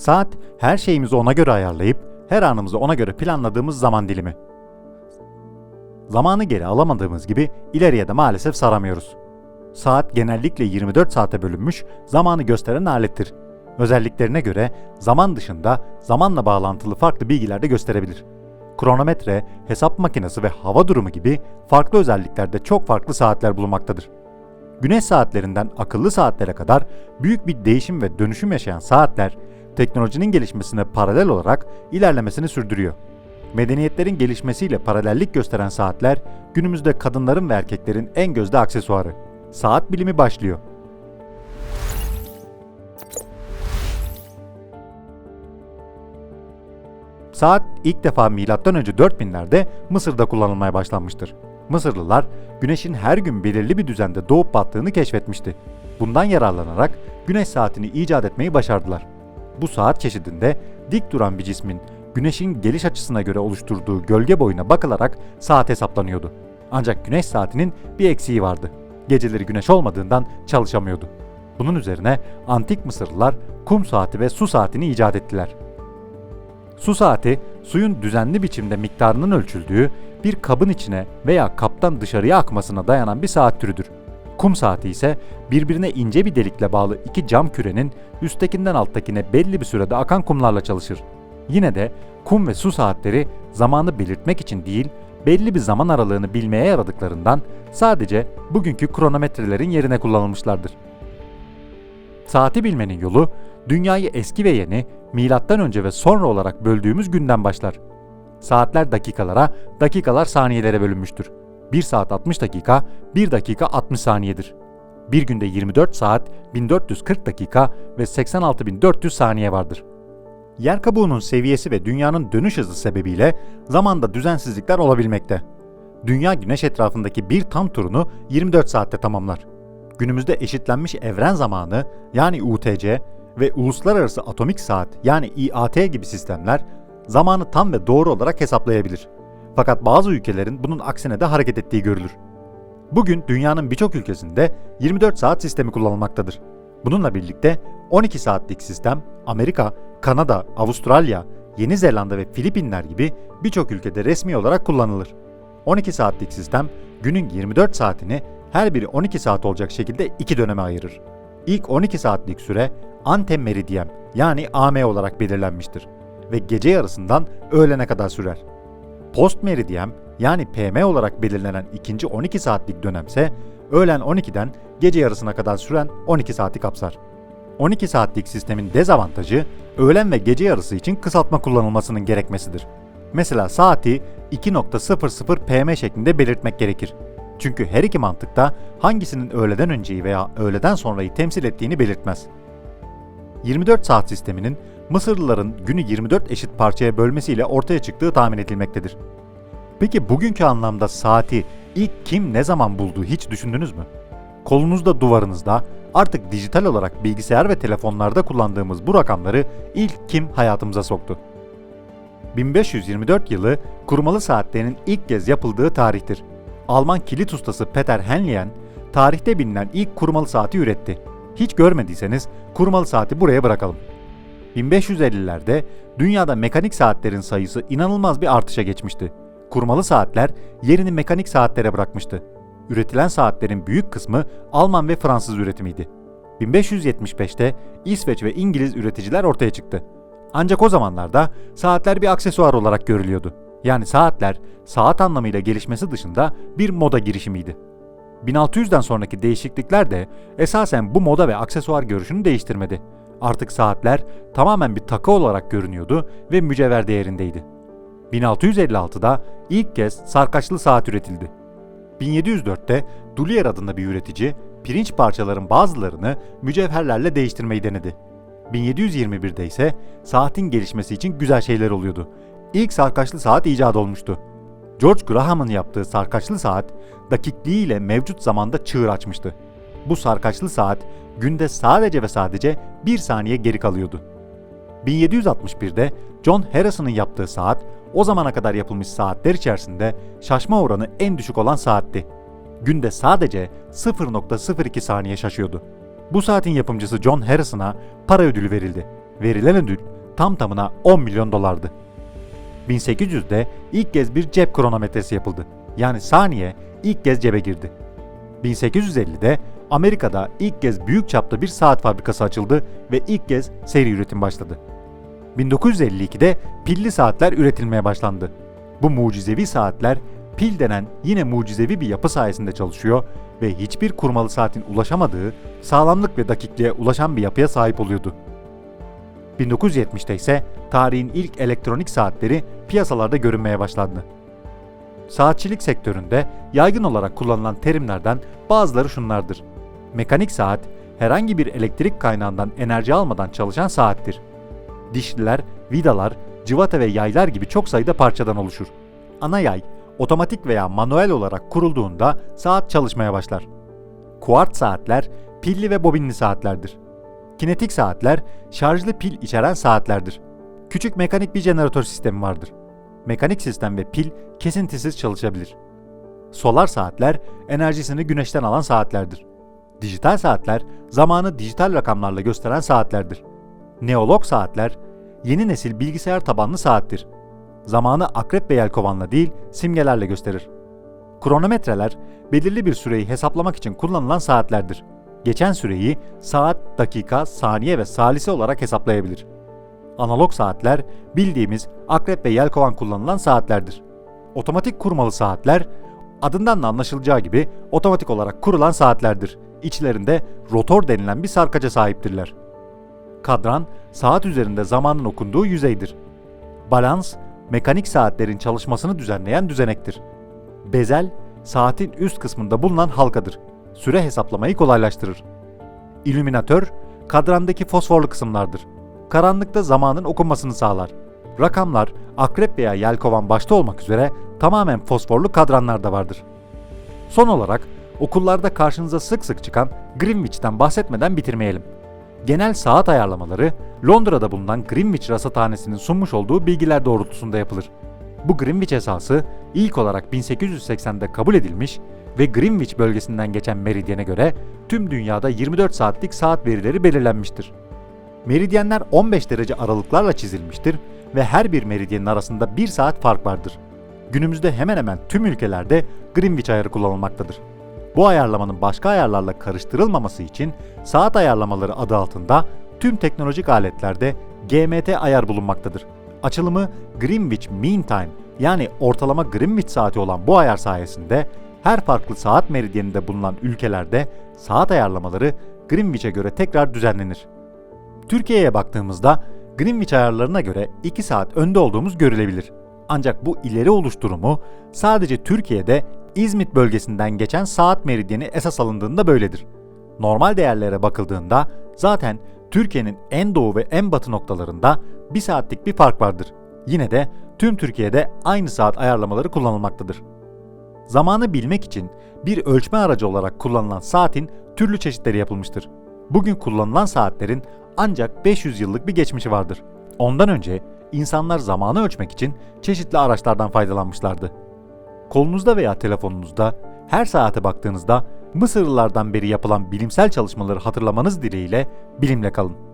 Saat her şeyimizi ona göre ayarlayıp her anımızı ona göre planladığımız zaman dilimi. Zamanı geri alamadığımız gibi ileriye de maalesef saramıyoruz. Saat genellikle 24 saate bölünmüş zamanı gösteren alettir. Özelliklerine göre zaman dışında zamanla bağlantılı farklı bilgiler de gösterebilir. Kronometre, hesap makinesi ve hava durumu gibi farklı özelliklerde çok farklı saatler bulunmaktadır. Güneş saatlerinden akıllı saatlere kadar büyük bir değişim ve dönüşüm yaşayan saatler, teknolojinin gelişmesine paralel olarak ilerlemesini sürdürüyor. Medeniyetlerin gelişmesiyle paralellik gösteren saatler, günümüzde kadınların ve erkeklerin en gözde aksesuarı. Saat bilimi başlıyor. Saat ilk defa M.Ö. 4000'lerde Mısır'da kullanılmaya başlanmıştır. Mısırlılar güneşin her gün belirli bir düzende doğup battığını keşfetmişti. Bundan yararlanarak güneş saatini icat etmeyi başardılar. Bu saat çeşidinde dik duran bir cismin güneşin geliş açısına göre oluşturduğu gölge boyuna bakılarak saat hesaplanıyordu. Ancak güneş saatinin bir eksiği vardı. Geceleri güneş olmadığından çalışamıyordu. Bunun üzerine antik Mısırlılar kum saati ve su saatini icat ettiler. Su saati, suyun düzenli biçimde miktarının ölçüldüğü bir kabın içine veya kaptan dışarıya akmasına dayanan bir saat türüdür. Kum saati ise birbirine ince bir delikle bağlı iki cam kürenin üsttekinden alttakine belli bir sürede akan kumlarla çalışır. Yine de kum ve su saatleri zamanı belirtmek için değil, belli bir zaman aralığını bilmeye yaradıklarından sadece bugünkü kronometrelerin yerine kullanılmışlardır. Saati bilmenin yolu dünyayı eski ve yeni, milattan önce ve sonra olarak böldüğümüz günden başlar. Saatler dakikalara, dakikalar saniyelere bölünmüştür. 1 saat 60 dakika, 1 dakika 60 saniyedir. Bir günde 24 saat, 1440 dakika ve 86400 saniye vardır. Yer kabuğunun seviyesi ve dünyanın dönüş hızı sebebiyle zamanda düzensizlikler olabilmekte. Dünya güneş etrafındaki bir tam turunu 24 saatte tamamlar. Günümüzde eşitlenmiş evren zamanı yani UTC ve uluslararası atomik saat yani IAT gibi sistemler zamanı tam ve doğru olarak hesaplayabilir. Fakat bazı ülkelerin bunun aksine de hareket ettiği görülür. Bugün dünyanın birçok ülkesinde 24 saat sistemi kullanılmaktadır. Bununla birlikte 12 saatlik sistem Amerika, Kanada, Avustralya, Yeni Zelanda ve Filipinler gibi birçok ülkede resmi olarak kullanılır. 12 saatlik sistem günün 24 saatini her biri 12 saat olacak şekilde iki döneme ayırır. İlk 12 saatlik süre antem meridiem yani AM olarak belirlenmiştir ve gece yarısından öğlene kadar sürer. Post meridiem yani PM olarak belirlenen ikinci 12 saatlik dönemse öğlen 12'den gece yarısına kadar süren 12 saati kapsar. 12 saatlik sistemin dezavantajı öğlen ve gece yarısı için kısaltma kullanılmasının gerekmesidir. Mesela saati 2.00 PM şeklinde belirtmek gerekir. Çünkü her iki mantıkta hangisinin öğleden önceyi veya öğleden sonrayı temsil ettiğini belirtmez. 24 saat sisteminin Mısırlıların günü 24 eşit parçaya bölmesiyle ortaya çıktığı tahmin edilmektedir. Peki bugünkü anlamda saati ilk kim ne zaman bulduğu hiç düşündünüz mü? Kolunuzda duvarınızda artık dijital olarak bilgisayar ve telefonlarda kullandığımız bu rakamları ilk kim hayatımıza soktu? 1524 yılı kurmalı saatlerinin ilk kez yapıldığı tarihtir. Alman kilit ustası Peter Henlien, tarihte bilinen ilk kurmalı saati üretti. Hiç görmediyseniz kurmalı saati buraya bırakalım. 1550'lerde dünyada mekanik saatlerin sayısı inanılmaz bir artışa geçmişti. Kurmalı saatler yerini mekanik saatlere bırakmıştı. Üretilen saatlerin büyük kısmı Alman ve Fransız üretimiydi. 1575'te İsveç ve İngiliz üreticiler ortaya çıktı. Ancak o zamanlarda saatler bir aksesuar olarak görülüyordu. Yani saatler saat anlamıyla gelişmesi dışında bir moda girişimiydi. 1600'den sonraki değişiklikler de esasen bu moda ve aksesuar görüşünü değiştirmedi. Artık saatler tamamen bir takı olarak görünüyordu ve mücevher değerindeydi. 1656'da ilk kez sarkaçlı saat üretildi. 1704'te Dulier adında bir üretici pirinç parçaların bazılarını mücevherlerle değiştirmeyi denedi. 1721'de ise saatin gelişmesi için güzel şeyler oluyordu. İlk sarkaçlı saat icat olmuştu. George Graham'ın yaptığı sarkaçlı saat dakikliğiyle mevcut zamanda çığır açmıştı. Bu sarkaçlı saat günde sadece ve sadece bir saniye geri kalıyordu. 1761'de John Harrison'ın yaptığı saat o zamana kadar yapılmış saatler içerisinde şaşma oranı en düşük olan saatti. Günde sadece 0.02 saniye şaşıyordu. Bu saatin yapımcısı John Harrison'a para ödülü verildi. Verilen ödül tam tamına 10 milyon dolardı. 1800'de ilk kez bir cep kronometresi yapıldı. Yani saniye ilk kez cebe girdi. 1850'de Amerika'da ilk kez büyük çapta bir saat fabrikası açıldı ve ilk kez seri üretim başladı. 1952'de pilli saatler üretilmeye başlandı. Bu mucizevi saatler pil denen yine mucizevi bir yapı sayesinde çalışıyor ve hiçbir kurmalı saatin ulaşamadığı sağlamlık ve dakikliğe ulaşan bir yapıya sahip oluyordu. 1970'te ise tarihin ilk elektronik saatleri piyasalarda görünmeye başlandı. Saatçilik sektöründe yaygın olarak kullanılan terimlerden bazıları şunlardır. Mekanik saat, herhangi bir elektrik kaynağından enerji almadan çalışan saattir. Dişliler, vidalar, cıvata ve yaylar gibi çok sayıda parçadan oluşur. Ana yay, otomatik veya manuel olarak kurulduğunda saat çalışmaya başlar. Kuart saatler, pilli ve bobinli saatlerdir. Kinetik saatler, şarjlı pil içeren saatlerdir. Küçük mekanik bir jeneratör sistemi vardır. Mekanik sistem ve pil kesintisiz çalışabilir. Solar saatler, enerjisini güneşten alan saatlerdir. Dijital saatler, zamanı dijital rakamlarla gösteren saatlerdir. Neolog saatler, yeni nesil bilgisayar tabanlı saattir. Zamanı akrep ve yelkovanla değil, simgelerle gösterir. Kronometreler, belirli bir süreyi hesaplamak için kullanılan saatlerdir. Geçen süreyi saat, dakika, saniye ve salise olarak hesaplayabilir. Analog saatler, bildiğimiz akrep ve yelkovan kullanılan saatlerdir. Otomatik kurmalı saatler, adından da anlaşılacağı gibi otomatik olarak kurulan saatlerdir. İçlerinde rotor denilen bir sarkaca sahiptirler. Kadran, saat üzerinde zamanın okunduğu yüzeydir. Balans, mekanik saatlerin çalışmasını düzenleyen düzenektir. Bezel, saatin üst kısmında bulunan halkadır. Süre hesaplamayı kolaylaştırır. İllüminatör, kadrandaki fosforlu kısımlardır. Karanlıkta zamanın okunmasını sağlar. Rakamlar, akrep veya yelkovan başta olmak üzere tamamen fosforlu kadranlar da vardır. Son olarak okullarda karşınıza sık sık çıkan Greenwich'ten bahsetmeden bitirmeyelim. Genel saat ayarlamaları Londra'da bulunan Greenwich Rasathanesi'nin sunmuş olduğu bilgiler doğrultusunda yapılır. Bu Greenwich esası ilk olarak 1880'de kabul edilmiş ve Greenwich bölgesinden geçen meridyene göre tüm dünyada 24 saatlik saat verileri belirlenmiştir. Meridyenler 15 derece aralıklarla çizilmiştir ve her bir meridyenin arasında 1 saat fark vardır. Günümüzde hemen hemen tüm ülkelerde Greenwich ayarı kullanılmaktadır. Bu ayarlamanın başka ayarlarla karıştırılmaması için saat ayarlamaları adı altında tüm teknolojik aletlerde GMT ayar bulunmaktadır. Açılımı Greenwich Mean Time yani ortalama Greenwich saati olan bu ayar sayesinde her farklı saat meridyeninde bulunan ülkelerde saat ayarlamaları Greenwich'e göre tekrar düzenlenir. Türkiye'ye baktığımızda Greenwich ayarlarına göre 2 saat önde olduğumuz görülebilir. Ancak bu ileri oluşturumu sadece Türkiye'de İzmit bölgesinden geçen saat meridyeni esas alındığında böyledir. Normal değerlere bakıldığında zaten Türkiye'nin en doğu ve en batı noktalarında 1 saatlik bir fark vardır. Yine de tüm Türkiye'de aynı saat ayarlamaları kullanılmaktadır. Zamanı bilmek için bir ölçme aracı olarak kullanılan saatin türlü çeşitleri yapılmıştır. Bugün kullanılan saatlerin ancak 500 yıllık bir geçmişi vardır. Ondan önce insanlar zamanı ölçmek için çeşitli araçlardan faydalanmışlardı. Kolunuzda veya telefonunuzda her saate baktığınızda Mısırlılardan beri yapılan bilimsel çalışmaları hatırlamanız dileğiyle bilimle kalın.